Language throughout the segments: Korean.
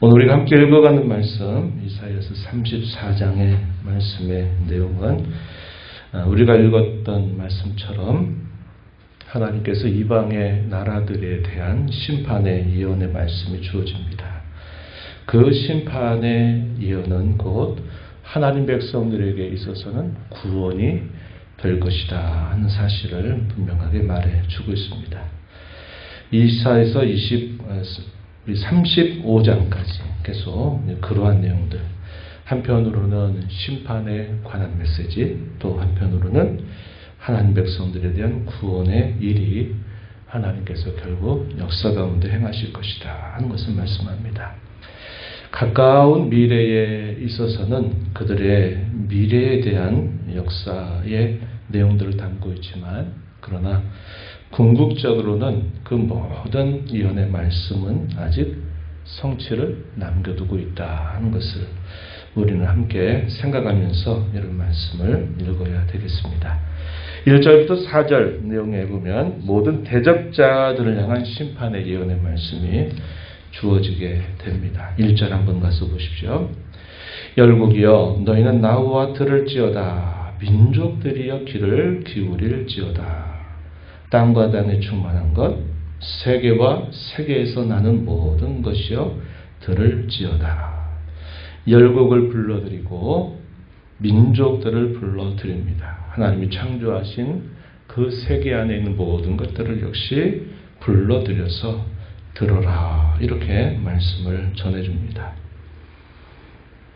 오늘 우리가 함께 읽어가는 말씀 이사야서 34장의 말씀의 내용은 아, 우리가 읽었던 말씀처럼 하나님께서 이방의 나라들에 대한 심판의 예언의 말씀이 주어집니다. 그 심판의 예언은 곧 하나님 백성들에게 있어서는 구원이 될 것이다 하는 사실을 분명하게 말해 주고 있습니다. 이사에서 20, 35장까지 계속 그러한 내용들. 한편으로는 심판에 관한 메시지, 또 한편으로는 하나님 백성들에 대한 구원의 일이 하나님께서 결국 역사 가운데 행하실 것이다 하는 것을 말씀합니다. 가까운 미래에 있어서는 그들의 미래에 대한 역사의 내용들을 담고 있지만, 그러나 궁극적으로는 그 모든 예언의 말씀은 아직 성취를 남겨두고 있다 하는 것을 우리는 함께 생각하면서 이런 말씀을 읽어야 되겠습니다. 1절부터 4절 내용에 보면 모든 대적자들을 향한 심판의 예언의 말씀이 주어지게 됩니다. 1절 한번 가서 보십시오. 열국이여 너희는 나우와 들을지어다 민족들이여 귀를 기울일지어다 땅과 땅에 충만한 것 세계와 세계에서 나는 모든 것이여 들을지어다 열국을 불러드리고 민족들을 불러드립니다. 하나님이 창조하신 그 세계 안에 있는 모든 것들을 역시 불러들여서 들어라 이렇게 말씀을 전해줍니다.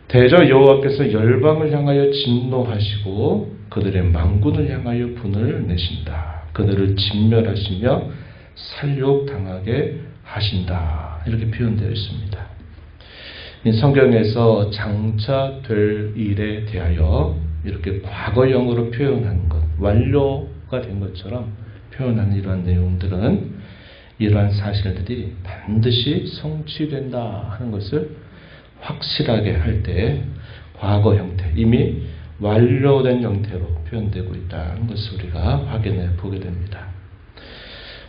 대저 여호와께서 열방을 향하여 진노하시고 그들의 망군을 향하여 분을 내신다. 그들을 진멸하시며 살육당하게 하신다. 이렇게 표현되어 있습니다. 이 성경에서 장차 될 일에 대하여 이렇게 과거형으로 표현하는 것, 완료가 된 것처럼 표현하는 이러한 내용들은 이러한 사실들이 반드시 성취된다 하는 것을 확실하게 할 때 과거 형태, 이미 완료된 형태로 표현되고 있다는 것을 우리가 확인해 보게 됩니다.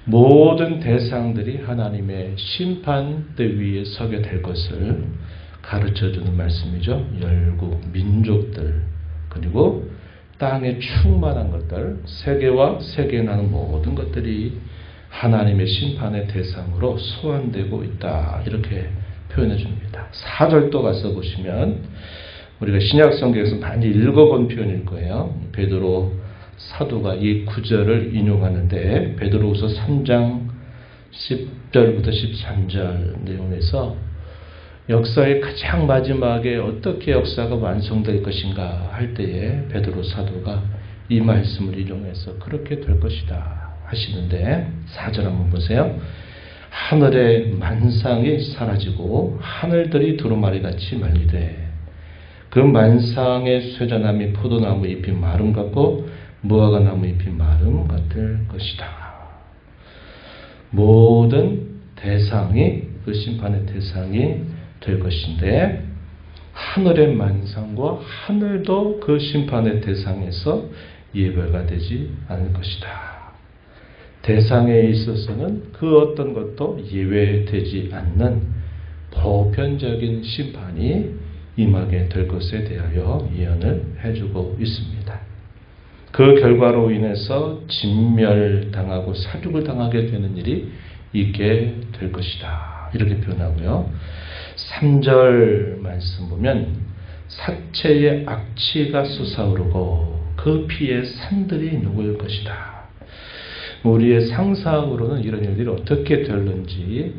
모든 대상들이 하나님의 심판대 위에 서게 될 것을 가르쳐 주는 말씀이죠. 열국, 민족들, 그리고 땅에 충만한 것들, 세계와 세계에 나는 모든 것들이 하나님의 심판의 대상으로 소환되고 있다. 이렇게 표현해 줍니다. 4절도 가서 보시면 우리가 신약 성경에서 많이 읽어본 표현일 거예요. 베드로 사도가 이 구절을 인용하는데 베드로후서 3장 10절부터 13절 내용에서 역사의 가장 마지막에 어떻게 역사가 완성될 것인가 할 때에 베드로 사도가 이 말씀을 인용해서 그렇게 될 것이다 하시는데 4절 한번 보세요. 하늘의 만상이 사라지고 하늘들이 두루마리 같이 말리되 그 만상의 쇠자나무 포도나무 잎이 마름 같고 무화과 나무 잎이 마름 같을 것이다. 모든 대상이 그 심판의 대상이 될 것인데 하늘의 만상과 하늘도 그 심판의 대상에서 예배가 되지 않을 것이다. 대상에 있어서는 그 어떤 것도 예외되지 않는 보편적인 심판이 임하게 될 것에 대하여 예언을 해주고 있습니다. 그 결과로 인해서 진멸당하고 사륙을 당하게 되는 일이 있게 될 것이다. 이렇게 표현하고요. 3절 말씀 보면 사체의 악취가 솟아오르고 그 피에 산들이 녹을 것이다. 우리의 상상으로는 이런 일들이 어떻게 될는지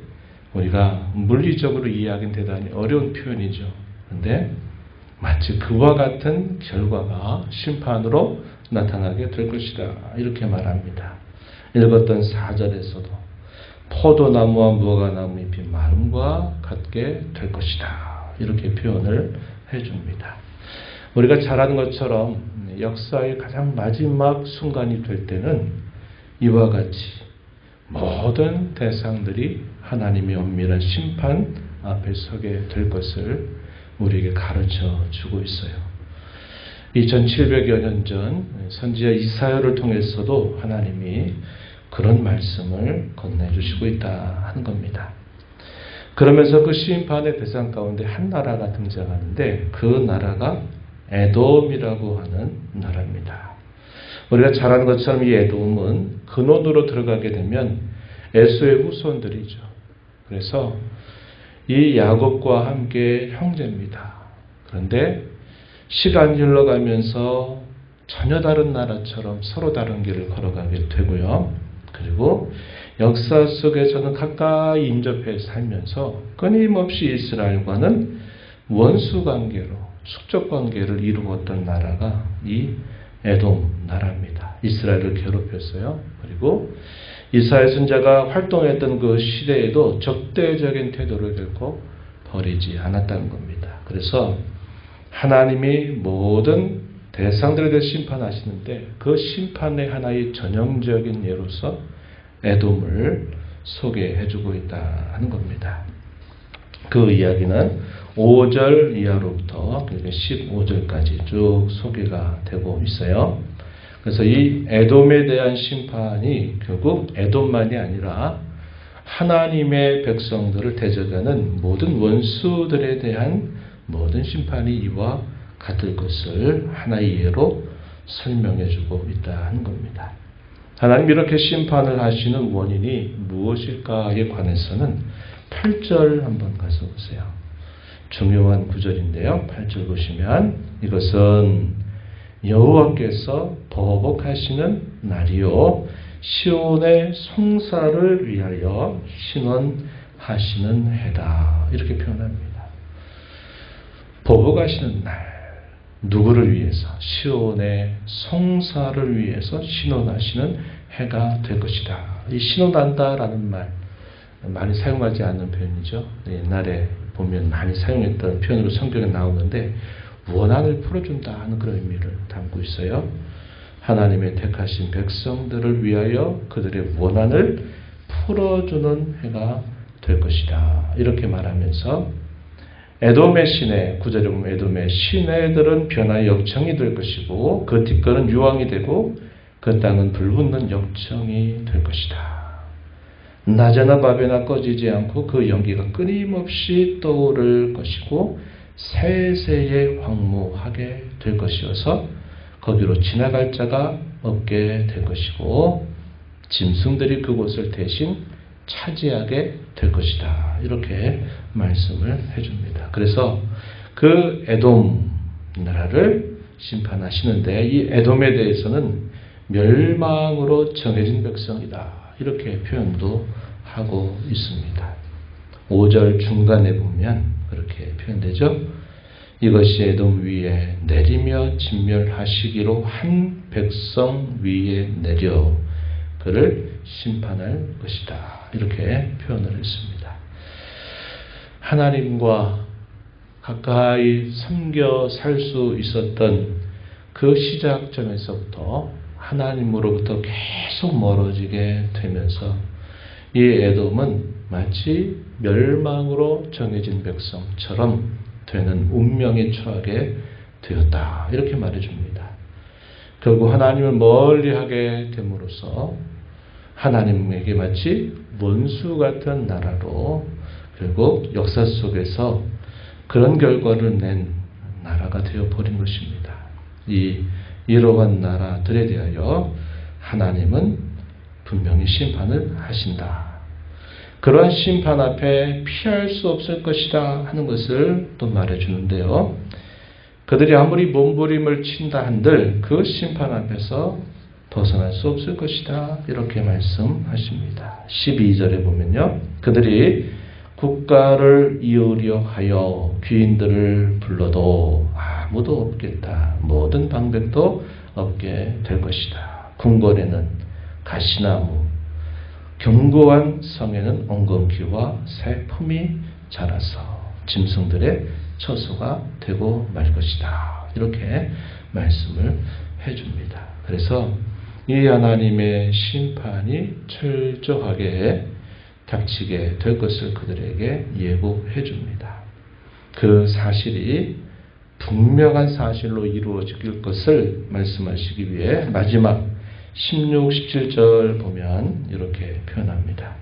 우리가 물리적으로 이해하기는 대단히 어려운 표현이죠. 근데 마치 그와 같은 결과가 심판으로 나타나게 될 것이다. 이렇게 말합니다. 읽었던 4절에서도 포도나무와 무화과나무 잎이 마름과 같게 될 것이다. 이렇게 표현을 해줍니다. 우리가 잘 아는 것처럼 역사의 가장 마지막 순간이 될 때는 이와 같이 모든 대상들이 하나님의 엄밀한 심판 앞에 서게 될 것을 우리에게 가르쳐 주고 있어요. 2700여 년 전 선지자 이사야를 통해서도 하나님이 그런 말씀을 건네주시고 있다 하는 겁니다. 그러면서 그 심판의 대상 가운데 한 나라가 등장하는데 그 나라가 에돔이라고 하는 나라입니다. 우리가 잘 아는 것처럼 이 에돔은 근원으로 들어가게 되면 에수의 후손들이죠. 그래서 이 야곱과 함께 형제입니다. 그런데 시간이 흘러가면서 전혀 다른 나라처럼 서로 다른 길을 걸어가게 되고요. 그리고 역사 속에서는 가까이 인접해 살면서 끊임없이 이스라엘과는 원수 관계로 숙적 관계를 이루었던 나라가 이 에돔 나라입니다. 이스라엘을 괴롭혔어요. 그리고 이스라엘 선자가 활동했던 그 시대에도 적대적인 태도를 결코 버리지 않았다는 겁니다. 그래서 하나님이 모든 대상들에 대해 심판하시는데 그 심판의 하나의 전형적인 예로서 에돔을 소개해주고 있다 하는 겁니다. 그 이야기는 5절 이하로부터 15절까지 쭉 소개가 되고 있어요. 그래서 이 에돔에 대한 심판이 결국 에돔만이 아니라 하나님의 백성들을 대적하는 모든 원수들에 대한 모든 심판이 이와 같을 것을 하나의 예로 설명해 주고 있다 하는 겁니다. 하나님 이렇게 심판을 하시는 원인이 무엇일까에 관해서는 8절 한번 가서 보세요. 중요한 구절인데요. 8절 보시면 이것은 여호와께서 보복하시는 날이요 시온의 성사를 위하여 신원하시는 해다 이렇게 표현합니다. 보복하시는 날 누구를 위해서 시온의 성사를 위해서 신원하시는 해가 될 것이다. 이 신원한다라는 말 많이 사용하지 않는 표현이죠. 옛날에 보면 많이 사용했던 표현으로 성경에 나오는데 원한을 풀어준다 하는 그런 의미를 담고 있어요. 하나님의 택하신 백성들을 위하여 그들의 원한을 풀어주는 해가 될 것이다. 이렇게 말하면서 에돔의 시내, 구절에 보면 에돔의 시내들은 변화의 역청이 될 것이고 그 뒷거는 유황이 되고 그 땅은 불붙는 역청이 될 것이다. 낮에나 밤에나 꺼지지 않고 그 연기가 끊임없이 떠오를 것이고 세세에 황무하게 될 것이어서 거기로 지나갈 자가 없게 될 것이고 짐승들이 그곳을 대신 차지하게 될 것이다. 이렇게 말씀을 해줍니다. 그래서 그 에돔 나라를 심판하시는데 이 에돔에 대해서는 멸망으로 정해진 백성이다. 이렇게 표현도 하고 있습니다. 5절 중간에 보면 그렇게 표현되죠. 이것이 에돔 위에 내리며 진멸하시기로 한 백성 위에 내려 그를 심판할 것이다. 이렇게 표현을 했습니다. 하나님과 가까이 섬겨 살 수 있었던 그 시작점에서부터 하나님으로부터 계속 멀어지게 되면서 이 에돔은 마치 멸망으로 정해진 백성처럼 되는 운명에 처하게 되었다. 이렇게 말해줍니다. 결국 하나님을 멀리하게 됨으로써 하나님에게 마치 원수 같은 나라로 결국 역사 속에서 그런 결과를 낸 나라가 되어 버린 것입니다. 이 이러한 나라들에 대하여 하나님은 분명히 심판을 하신다. 그러한 심판 앞에 피할 수 없을 것이다 하는 것을 또 말해주는데요. 그들이 아무리 몸부림을 친다 한들 그 심판 앞에서 벗어날 수 없을 것이다. 이렇게 말씀하십니다. 12절에 보면요. 그들이 국가를 이으려 하여 귀인들을 불러도 아무도 없겠다. 모든 방백도 없게 될 것이다. 궁궐에는 가시나무, 견고한 성에는 엉겅퀴와 새 품이 자라서 짐승들의 처소가 되고 말 것이다. 이렇게 말씀을 해줍니다. 그래서 이 하나님의 심판이 철저하게 닥치게 될 것을 그들에게 예고해 줍니다. 그 사실이 분명한 사실로 이루어질 것을 말씀하시기 위해 마지막 16, 17절 보면 이렇게 표현합니다.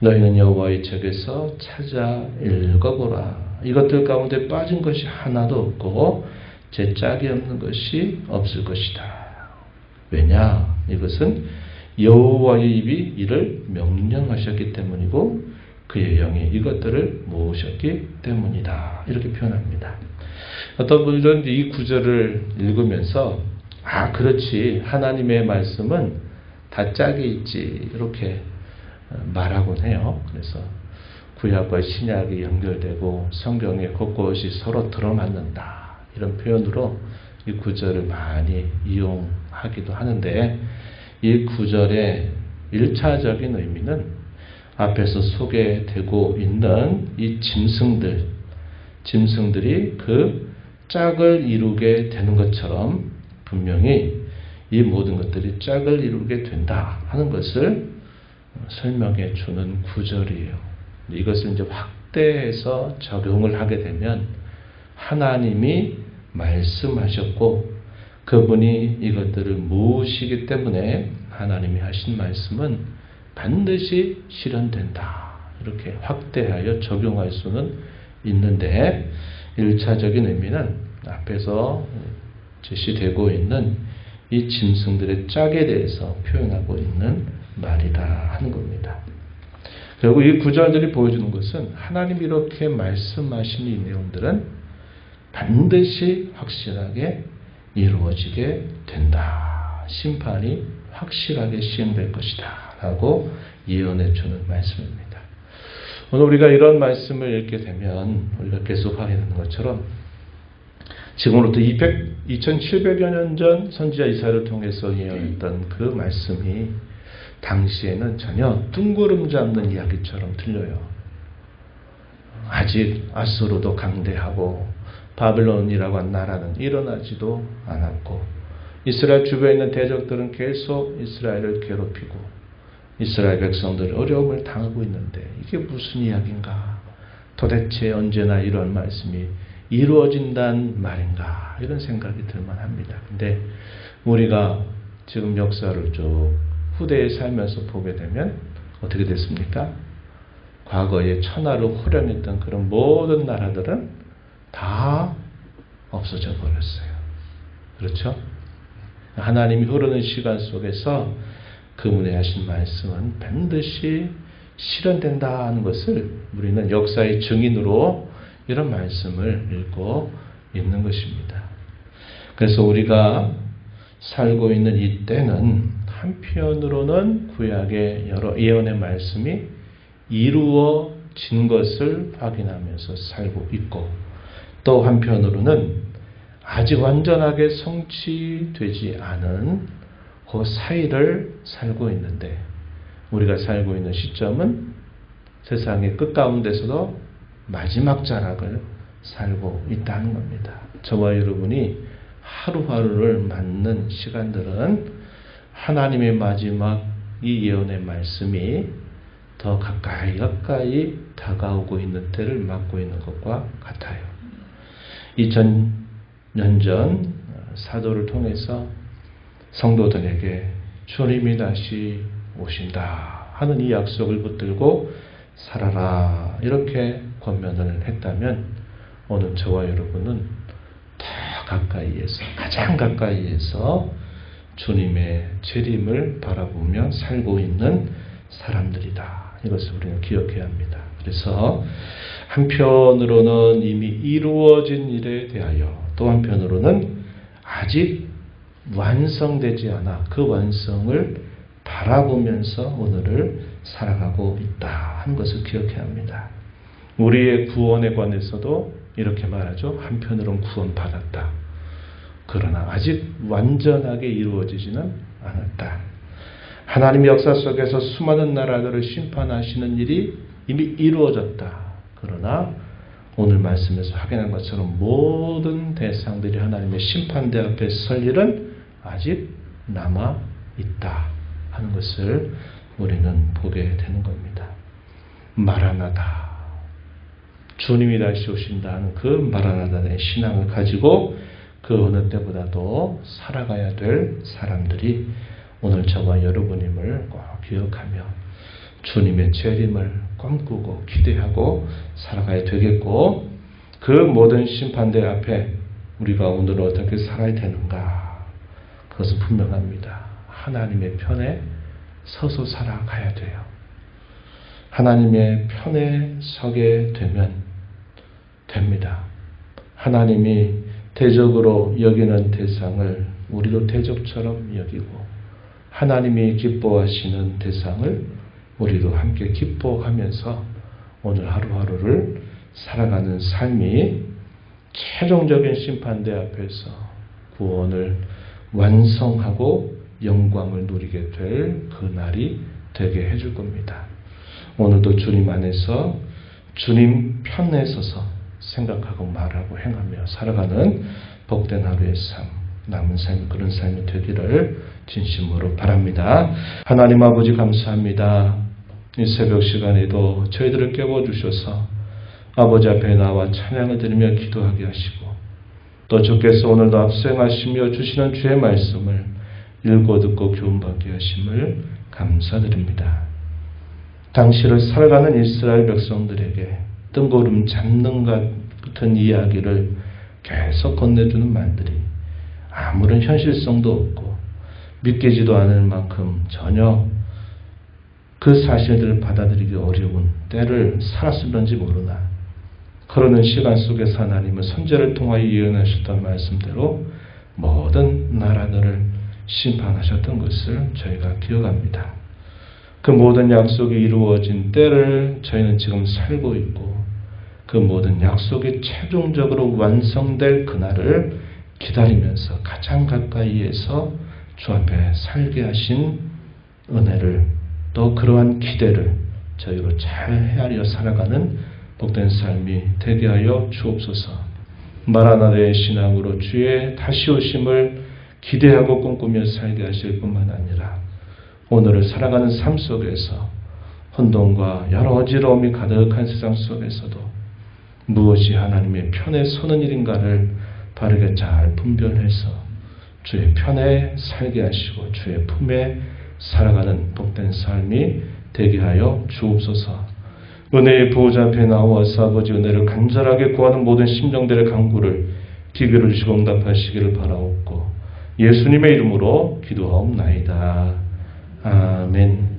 너희는 여호와의 책에서 찾아 읽어보라. 이것들 가운데 빠진 것이 하나도 없고 제 짝이 없는 것이 없을 것이다. 왜냐? 이것은 여호와의 입이 이를 명령하셨기 때문이고 그의 영이 이것들을 모으셨기 때문이다. 이렇게 표현합니다. 어떤 분들은 이 구절을 읽으면서 아 그렇지. 하나님의 말씀은 다 짝이 있지. 이렇게 말하곤 해요. 그래서 구약과 신약이 연결되고 성경에 곳곳이 서로 들어맞는다. 이런 표현으로 이 구절을 많이 이용하기도 하는데 이 구절의 일차적인 의미는 앞에서 소개되고 있는 이 짐승들, 짐승들이 그 짝을 이루게 되는 것처럼 분명히 이 모든 것들이 짝을 이루게 된다 하는 것을 설명해 주는 구절이에요. 이것을 이제 확대해서 적용을 하게 되면 하나님이 말씀하셨고 그분이 이것들을 모으시기 때문에 하나님이 하신 말씀은 반드시 실현된다. 이렇게 확대하여 적용할 수는 있는데 1차적인 의미는 앞에서 제시되고 있는 이 짐승들의 짝에 대해서 표현하고 있는 말이다 하는 겁니다. 결국 이 구절들이 보여주는 것은 하나님 이렇게 말씀하신 이 내용들은 반드시 확실하게 이루어지게 된다. 심판이 확실하게 시행될 것이다. 라고 예언해 주는 말씀입니다. 오늘 우리가 이런 말씀을 읽게 되면 우리가 계속 확인하는 것처럼 지금으로부터 200, 2700여 년 전 선지자 이사를 통해서 예언했던 그 말씀이 당시에는 전혀 뜬구름 잡는 이야기처럼 들려요. 아직 아수르도 강대하고 바벨론이라고 한 나라는 일어나지도 않았고 이스라엘 주변에 있는 대적들은 계속 이스라엘을 괴롭히고 이스라엘 백성들이 어려움을 당하고 있는데 이게 무슨 이야기인가? 도대체 언제나 이런 말씀이 이루어진단 말인가? 이런 생각이 들만 합니다. 근데 우리가 지금 역사를 쭉 후대에 살면서 보게 되면 어떻게 됐습니까? 과거에 천하를 호령했던 그런 모든 나라들은 다 없어져 버렸어요. 그렇죠? 하나님이 흐르는 시간 속에서 그분의 하신 말씀은 반드시 실현된다는 것을 우리는 역사의 증인으로 이런 말씀을 읽고 있는 것입니다. 그래서 우리가 살고 있는 이 때는 한편으로는 구약의 여러 예언의 말씀이 이루어진 것을 확인하면서 살고 있고 또 한편으로는 아직 완전하게 성취되지 않은 그 사이를 살고 있는데 우리가 살고 있는 시점은 세상의 끝 가운데서도 마지막 자락을 살고 있다는 겁니다. 저와 여러분이 하루하루를 맞는 시간들은 하나님의 마지막 이 예언의 말씀이 더 가까이 가까이 다가오고 있는 때를 맞고 있는 것과 같아요. 2000년 전 사도를 통해서 성도들에게 주님이 다시 오신다 하는 이 약속을 붙들고 살아라 이렇게 권면을 했다면 오늘 저와 여러분은 더 가까이에서 가장 가까이에서 주님의 재림을 바라보며 살고 있는 사람들이다. 이것을 우리는 기억해야 합니다. 그래서 한편으로는 이미 이루어진 일에 대하여 또 한편으로는 아직 완성되지 않아 그 완성을 바라보면서 오늘을 살아가고 있다 하는 것을 기억해야 합니다. 우리의 구원에 관해서도 이렇게 말하죠. 한편으로는 구원받았다. 그러나 아직 완전하게 이루어지지는 않았다. 하나님 역사 속에서 수많은 나라들을 심판하시는 일이 이미 이루어졌다. 그러나 오늘 말씀에서 확인한 것처럼 모든 대상들이 하나님의 심판대 앞에 설 일은 아직 남아 있다 하는 것을 우리는 보게 되는 겁니다. 마라나다. 주님이 다시 오신다는 그 마라나다의 신앙을 가지고 그 어느 때보다도 살아가야 될 사람들이 오늘 저와 여러분임을 꼭 기억하며 주님의 재림을 꿈꾸고 기대하고 살아가야 되겠고 그 모든 심판대 앞에 우리가 오늘 어떻게 살아야 되는가 그것은 분명합니다. 하나님의 편에 서서 살아가야 돼요. 하나님의 편에 서게 되면 됩니다. 하나님이 대적으로 여기는 대상을 우리도 대적처럼 여기고 하나님이 기뻐하시는 대상을 우리도 함께 기뻐하면서 오늘 하루하루를 살아가는 삶이 최종적인 심판대 앞에서 구원을 완성하고 영광을 누리게 될 그 날이 되게 해줄 겁니다. 오늘도 주님 안에서 주님 편에 서서 생각하고 말하고 행하며 살아가는 복된 하루의 삶, 남은 삶, 그런 삶이 되기를 진심으로 바랍니다. 하나님 아버지 감사합니다. 이 새벽 시간에도 저희들을 깨워주셔서 아버지 앞에 나와 찬양을 드리며 기도하게 하시고 또 주께서 오늘도 앞생하시며 주시는 주의 말씀을 읽고 듣고 교훈받게 하심을 감사드립니다. 당시를 살아가는 이스라엘 백성들에게 뜬구름 잡는 것 같은 이야기를 계속 건네주는 말들이 아무런 현실성도 없고 믿기지도 않을 만큼 전혀 그 사실들을 받아들이기 어려운 때를 살았을런지 모르나 그러는 시간 속에서 하나님은 선제를 통하여 예언하셨던 말씀대로 모든 나라들을 심판하셨던 것을 저희가 기억합니다. 그 모든 약속이 이루어진 때를 저희는 지금 살고 있고 그 모든 약속이 최종적으로 완성될 그날을 기다리면서 가장 가까이에서 주 앞에 살게 하신 은혜를 또 그러한 기대를 저희로 잘 헤아려 살아가는 복된 삶이 되게 하여 주옵소서. 마라나다의 신앙으로 주의 다시 오심을 기대하고 꿈꾸며 살게 하실 뿐만 아니라 오늘을 살아가는 삶 속에서 혼돈과 여러 어지러움이 가득한 세상 속에서도 무엇이 하나님의 편에 서는 일인가를 바르게 잘 분별해서 주의 편에 살게 하시고 주의 품에 살아가는 복된 삶이 되게 하여 주옵소서. 은혜의 보호자 앞에 나와서 아버지 은혜를 간절하게 구하는 모든 심령들의 간구를 기회를 주시고 응답하시기를 바라옵고 예수님의 이름으로 기도하옵나이다. 아멘.